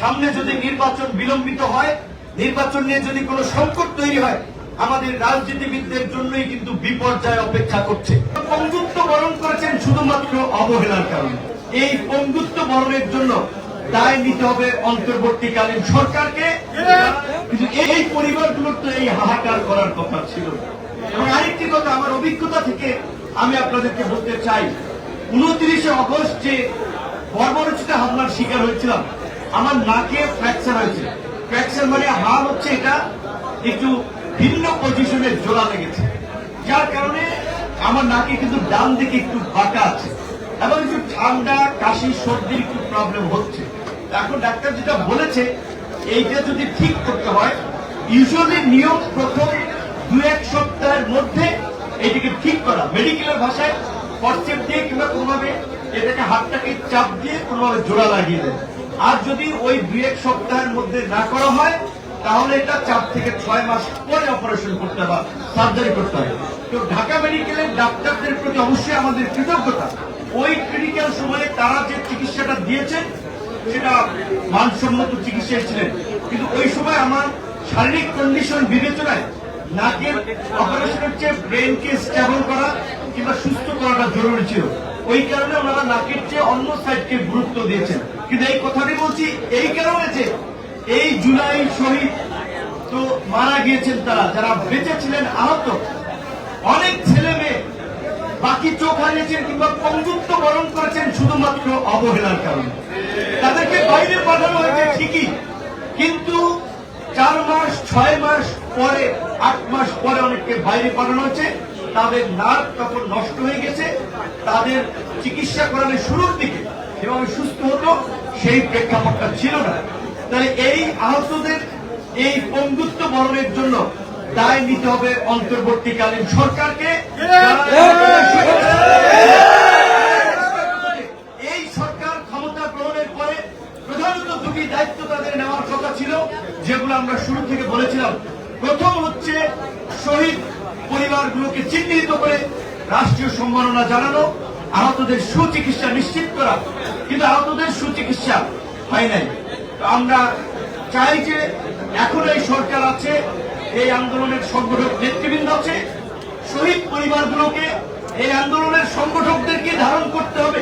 সামনে যদি নির্বাচন বিলম্বিত হয়, নির্বাচন নিয়ে যদি কোনো সংকট তৈরি হয়, আমাদের রাজনীতিবিদদের জন্যই কিন্তু বিপর্যয় অপেক্ষা করছে। পঙ্গুত্ব বরণ করেছেন শুধুমাত্র অবহেলার কারণে। এই পঙ্গুত্ব বরণের জন্য দায় নিতে হবে অন্তর্বর্তীকালীন সরকারকে। কিন্তু এই পরিবারগুলোর তো এই হাহাকার করার কথা ছিল এবং আরেকটি কথা, আমার অভিজ্ঞতা থেকে আমি আপনাদেরকে বলতে চাই, উনত্রিশে অগস্ট যে বর্বরচিত হামলার শিকার হয়েছিলাম আমার নাকে ফ্র্যাকচার হয়েছে। ফ্র্যাকচার মানে হাড় হচ্ছে এটা একটু ভিন্ন পজিশনে জোড়া লেগেছে। যার কারণে আমার নাকে কিন্তু ডান দিকে একটু বাঁকা আছে এবং একটু ঠান্ডা, কাশি সর্দির একটু প্রবলেম হচ্ছে। এখন ডাক্তার যেটা বলেছে, এইটা যদি ঠিক করতে হয় ইউজুয়ালি নিয়ম প্রথম দু এক সপ্তাহের মধ্যে এটিকে ঠিক করা। মেডিকেলের ভাষায় ফরসেপ দিয়ে কিংবা কোনোভাবে এটাকে হাতটাকে চাপ দিয়ে কোনোভাবে জোড়া লাগিয়ে দেয় আর যদি ওই দুই এক সপ্তাহের মধ্যে না করা হয়, তাহলে এটা চার থেকে ছয় মাস পরে অপারেশন করতে হবে সার্জারি করতে হয় তো ঢাকা মেডিকেলের ডাক্তারদের প্রতি অবশ্যই আমাদের কৃতজ্ঞতা। ওই ক্রিটিক্যাল সময়ে তারা যে চিকিৎসাটা দিয়েছেন, সেটা মানসম্মত চিকিৎসা ছিলেন কিন্তু ওই সময় আমার শারীরিক কন্ডিশন বিবেচনায় নাকের অপারেশনের চেয়ে ব্রেনকে স্টেবল করা কিংবা সুস্থ করাটা জরুরি ছিল। ওই কারণে ওনারা নাকের চেয়ে অন্য সাইডকে গুরুত্ব দিয়েছেন। কিন্তু এই কথাটি বলছি, এই কারণে যে এই জুলাই শহীদ তো মারা গিয়েছেন তারা, যারা বেঁচে ছিলেন, আহত। অনেক ছেলে মেয়ে বাকি চোখ হারিয়েছেন কিংবা পঙ্গুত্ব বরণ করেছেন শুধুমাত্র অবহেলার কারণে। তাদেরকে বাইরে পাঠানো হয়েছে ঠিকই, কিন্তু চার মাস, ছয় মাস পরে, আট মাস পরে অনেককে বাইরে পাঠানো হয়েছে। তাদের নার্ভ তখন নষ্ট হয়ে গেছে। তাদের চিকিৎসা করানোর শুরুর দিকে যেভাবে সুস্থ হতো, সেই প্রেক্ষাপটটা ছিল না। তাহলে এই আহতদের এই পঙ্গুত্ব বরণের জন্য দায় নিতে হবে অন্তর্বর্তীকালীন সরকারকে। এই সরকার ক্ষমতা গ্রহণের পরে প্রধানত দুটি দায়িত্ব তাদের নেওয়ার কথা ছিল, যেগুলো আমরা শুরু থেকে বলেছিলাম। প্রথম হচ্ছে শহীদ পরিবারগুলোকে চিহ্নিত করে রাষ্ট্রীয় সম্মাননা জানানো আহতদের সুচিকিৎসা নিশ্চিত করা। কিন্তু আহতদের সুচিকিৎসা হয় নাই। আমরা চাই যে এখন এই সরকার আছে, এই আন্দোলনের সংগঠক নেতৃবৃন্দ আছে, শহীদ পরিবারগুলোকে এই আন্দোলনের সংগঠকদেরকে ধারণ করতে হবে,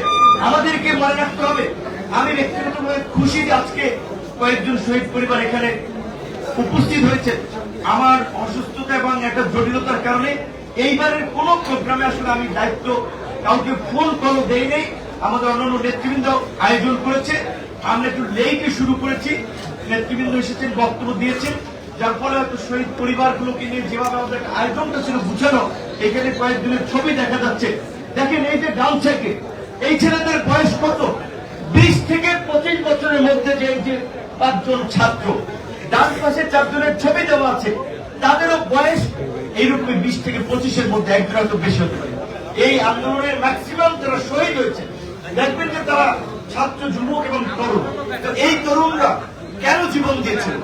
আমাদেরকে মনে রাখতে হবে। আমি ব্যক্তিগতভাবে খুশি যে আজকে কয়েকজন শহীদ পরিবার এখানে উপস্থিত হয়েছে আমার অসুস্থতা এবং একটা জটিলতার কারণে এইবারের কোন প্রোগ্রামে আসলে আমি দায়িত্ব কাউকে ফোন কলও দেই নেই আমাদের অন্যান্য নেতৃবৃন্দ আয়োজন করেছে। আমরা একটু লেইকে শুরু করেছি। নেতৃবৃন্দ এসেছেন, বক্তব্য দিয়েছেন। যার ফলে হয়তো শহীদ পরিবারগুলোকে নিয়ে যেভাবে আমাদের আয়োজনটা ছিল বুঝানো এখানে কয়েকদিনের ছবি দেখা যাচ্ছে। দেখেন এই যে ডান থেকে এই ছেলেদের বয়স কত? বিশ থেকে পঁচিশ বছরের মধ্যে যে এই যে পাঁচজন ছাত্র, ডান পাশে চারজনের ছবি দেওয়া আছে, তাদেরও বয়স এইরকমই বিশ থেকে পঁচিশের মধ্যে একজন হয়তো বেশি হতে পারে। এই আন্দোলনের ম্যাক্সিমাম যারা শহীদ হয়েছে, দেখবেন যে তারা ছাত্র, যুবক এবং তরুণ। তো এই তরুণরা কেন জীবন দিয়েছিল?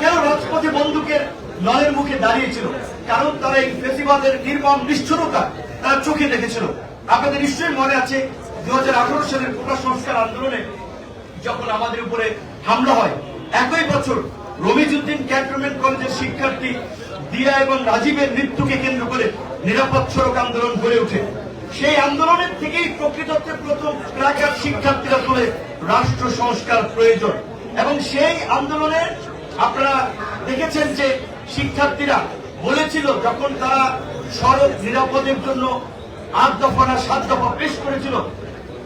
কেন রাজপথে বন্দুকের নলের মুখে দাঁড়িয়েছিল? কারণ তারা এই ফেসিবাদের নির্মম নিষ্ঠুরতা তারা চোখে দেখেছিল। আপনাদের নিশ্চয়ই মনে আছে দু হাজার আঠারো সালের কোটা সংস্কার আন্দোলনে যখন আমাদের উপরে হামলা হয়, একই বছর রমিজউদ্দিন ক্যান্টনমেন্ট কলেজের শিক্ষার্থী দিয়া এবং রাজীবের মৃত্যুকে কেন্দ্র করে নিরাপদ সড়ক আন্দোলন গড়ে ওঠে। সেই আন্দোলনের থেকেই প্রকৃতত্বে প্রথম এলাকার শিক্ষার্থীরা তোলে রাষ্ট্র সংস্কার প্রয়োজন। এবং সেই আন্দোলনে আপনারা দেখেছেন যে শিক্ষার্থীরা বলেছিল, যখন তারা সড়ক নিরাপদের জন্য আট দফা না সাত দফা পেশ করেছিল,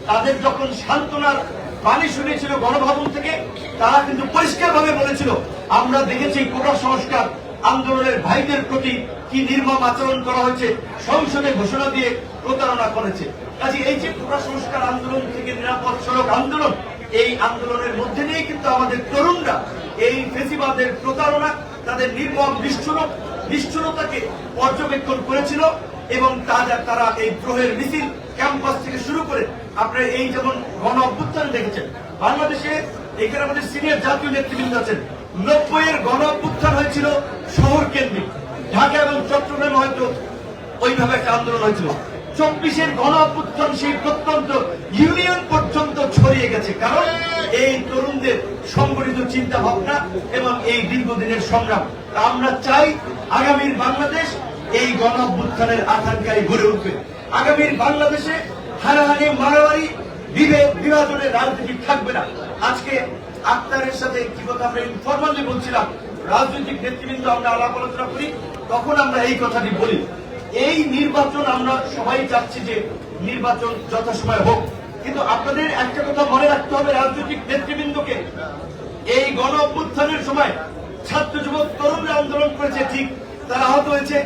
তাদের যখন সান্ত্বনার বাণী শুনেছিল গণভবন থেকে, তারা কিন্তু পরিষ্কারভাবে বলেছিল, আমরা দেখেছি কোটা সংস্কার আন্দোলনের ভাইদের প্রতি কি নির্মম আচরণ করা হয়েছে, সংসদে ঘোষণা দিয়ে প্রতারণা করেছে। কাজে এই যে কোটা সংস্কার আন্দোলন থেকে নিরাপদ সড়ক আন্দোলন, এই আন্দোলনের মধ্যে দিয়েই কিন্তু আমাদের তরুণরা এই ফেসিবাদের প্রতারণা, তাদের নির্মম নিষ্ঠুর, নিষ্ঠুরতাকে পর্যবেক্ষণ করেছিল এবং তারা তারা এই দ্রোহের মিছিল ক্যাম্পাস থেকে শুরু করে আপনারা এই যেমন গণ অভ্যুত্থান দেখেছেন, বাংলাদেশে এখানে আমাদের সিনিয়র জাতীয় নেতৃবৃন্দ আছেন নব্বই এর গণ অভ্যুত্থান হয়েছিল শহর কেন্দ্রিক। ঢাকা এবং চট্টগ্রামে হয়তো ওইভাবে একটা আন্দোলন হয়েছিল। চব্বিশের গণ অভ্যুত্থান সেই প্রত্যন্ত ইউনিয়ন পর্যন্ত ছড়িয়ে গেছে। কারণ এই তরুণদের সংগঠিত চিন্তা ভাবনা এবং এই দীর্ঘদিনের সংগ্রাম। আমরা চাই আগামীর বাংলাদেশ এই গণ অভ্যুত্থানের আকাঙ্ক্ষায় গড়ে উঠবে। আগামীর বাংলাদেশে হানাহানি মারামারি, বিভেদ, বিভাজনের রাজনীতি থাকবে না। আজকে আক্তারের সাথে কি কথা আমরা ইনফরমালি বলছিলাম, রাজনৈতিক নেতৃবৃন্দ আমরা আলাপ আলোচনা করি, তখন আমরা এই কথাটি বলি। এই নির্বাচন আমরা সবাই চাচ্ছি যে নির্বাচন যথাসময় হোক। কিন্তু আপনাদের একটা কথা মনে রাখতে হবে রাজনৈতিক নেতৃবৃন্দকে। এই গণ অভ্যুত্থানের সময় ছাত্র যুবক তরুণরা আন্দোলন করেছে, ঠিক তারা আহত হয়েছে,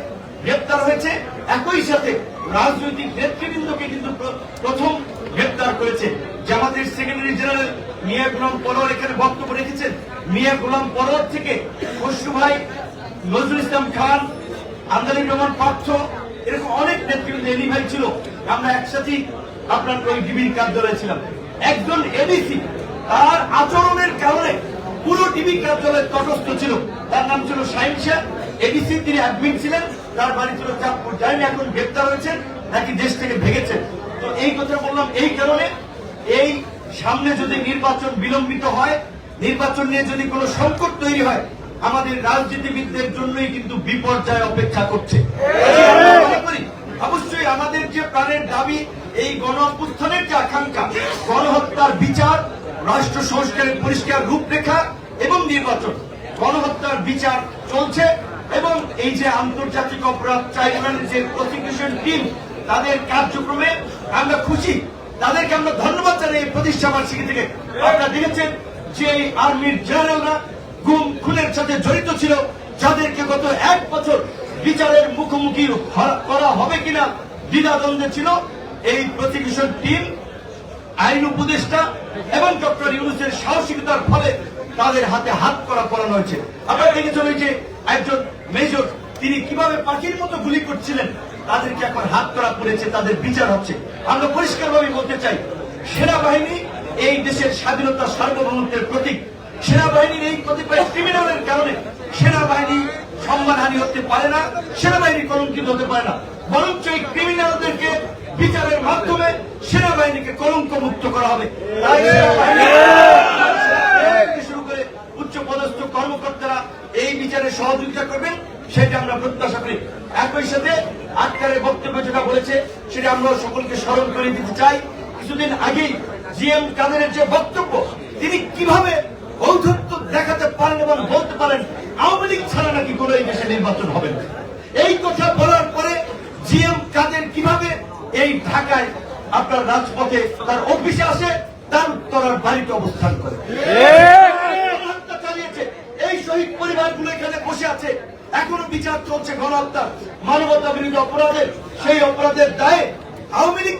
গ্রেপ্তার হয়েছে। একই সাথে রাজনৈতিক নেতৃবৃন্দকে কিন্তু প্রথম গ্রেপ্তার করেছে জামাতের সেক্রেটারি জেনারেল মিয়া গোলাম পরোয়ার এখানে বক্তব্য রেখেছেন। মিয়া গোলাম পরোয়ার থেকে খসরু ভাই, নজরুল ইসলাম খান আন্দালি রহমান পার্থ, এরকম অনেক নেতৃবৃন্দ এনি ভাই ছিল। আমরা একসাথেই আপনার ওই ডিবির কার্যালয়ে ছিলাম একজন এডিসি, তার আচরণের কারণে পুরো টিভি কার্যালয় তটস্থ ছিল। তার নাম ছিল শাহিন শাহ এডিসি তিনি অ্যাডমিন ছিলেন। তার বাড়ি ছিল চাঁদপুর। জানি এখন গ্রেপ্তার হয়েছেন, নাকি দেশ থেকে ভেগেছেন তো এই কথা বললাম এই কারণে, এই সামনে যদি নির্বাচন বিলম্বিত হয়, নির্বাচন নিয়ে যদি কোনো সংকট তৈরি হয়, আমাদের রাজনীতিবিদদের জন্যই কিন্তু বিপর্যয় অপেক্ষা করছে। অবশ্যই আমাদের যে প্রাণের দাবি, এই গণ অভ্যুত্থানের যে আকাঙ্ক্ষা, গণহত্যার বিচার, রাষ্ট্র সংস্কারের পরিষ্কার রূপরেখা এবং নির্বাচন, গণহত্যার বিচার চলছে এবং এই যে আন্তর্জাতিক অপরাধ ট্রাইব্যুনালের যে প্রসিকিউশন টিম তাদের কার্যক্রমে আমরা খুশি। তাদেরকে আমরা ধন্যবাদ জানাই এই প্রতিষ্ঠা বার্ষিকী থেকে আপনারা দেখেছেন যে আর্মির জেনারেলরা গুম, খুনের সাথে জড়িত ছিল যাদেরকে গত এক বছর বিচারের মুখোমুখি করা হবে কিনা দ্বিধাদ্বন্দ্বে ছিল। এই প্রসিকিউশন টিম, আইন উপদেষ্টা এবং ডক্টর ইউনুসের সাহসিকতার ফলে তাদের হাতে হাত করা পড়ানো হয়েছে। আপনারা দেখেছেন যে একজন মেজর, তিনি কীভাবে পাখির মতো গুলি করছিলেন? তাদেরকে এখন হাত করা পড়েছে, তাদের বিচার হচ্ছে। আমরা পরিষ্কারভাবে বলতে চাই, সেনাবাহিনী এই দেশের স্বাধীনতা সার্বভৌমত্বের প্রতীক। সেনাবাহিনীর এই কতিপয় ক্রিমিনালের কারণে সেনাবাহিনী সম্মানহানি হতে পারে না, সেনাবাহিনী কলঙ্কিত হতে পারে না। বরঞ্চ এই ক্রিমিনালদেরকে বিচারের মাধ্যমে সেনাবাহিনীকে কলঙ্ক মুক্ত করা হবে। শুরু করে উচ্চ পদস্থ কর্মকর্তারা এই বিচারে সহযোগিতা করবেন, সেটা আমরা প্রত্যাশা করি। একই সাথে আজকের বক্তব্য যেটা বলেছে সেটা আমরা সকলকে স্মরণ করে দিতে চাই। কিছুদিন আগেই জিএম কাদেরের যে বক্তব্য তিনি কীভাবে ঔদ্ধত্য দেখাতে পারেন এবং বলতে পারেন আওয়ামী লীগ ছাড়া নাকি কোনো এই দেশে নির্বাচন হবে না? এই কথা বলার পরে জি এম কাদের কীভাবে এই ঢাকায় আপনার রাজপথে তার অফিসে আসে তার উত্তরার বাড়িতে অবস্থান করে? এই শহীদ পরিবারগুলো এখানে বসে আছে। এখনও বিচার চলছে গণহত্যা মানবতা বিরোধী অপরাধের সেই অপরাধের দায়ে আওয়ামী লীগ